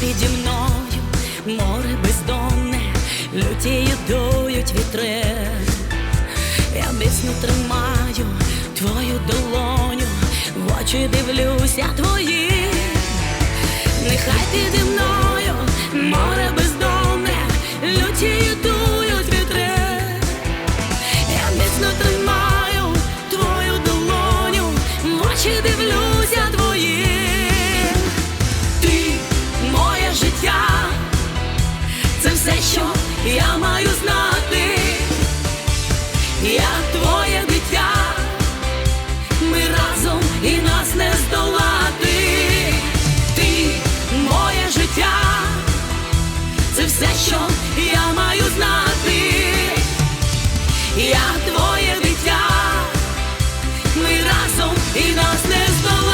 піді мною море бездонне, люті дують вітри. Я міцно тримаю твою долоню, в очі дивлюся твої. Нехай піді я маю знати. Я твоє дитя, ми разом і нас не здолати. Ти моє життя, це все, що я маю знати. Я твоє дитя, ми разом і нас не здолати.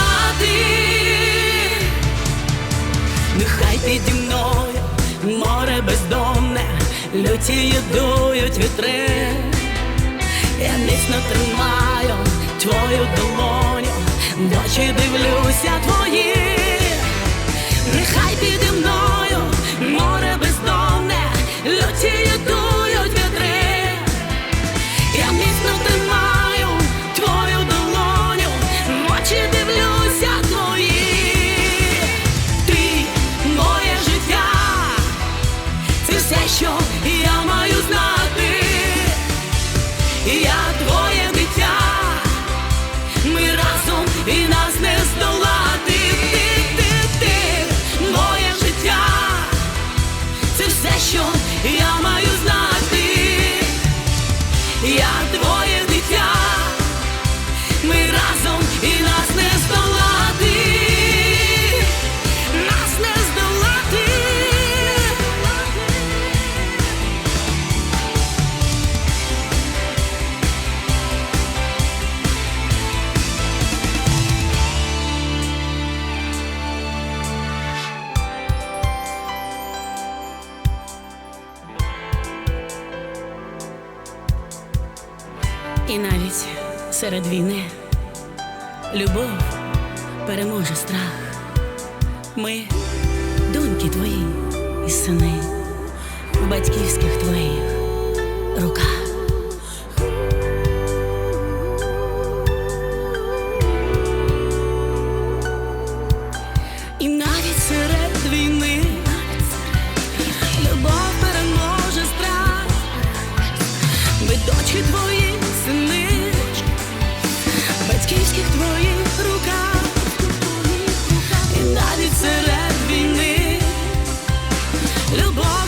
Нехай піді мною люті дують вітри. Я міцно тримаю твою долоню, ночі дивлюся твої. Це все, що я маю знати. Я твоє дитя, ми разом і нас не здолати. Ти, ти, ти, моє життя, це все, що я І навіть серед війни любов переможе страх. Ми доньки твої і сини в батьківських твоїх руках. Любов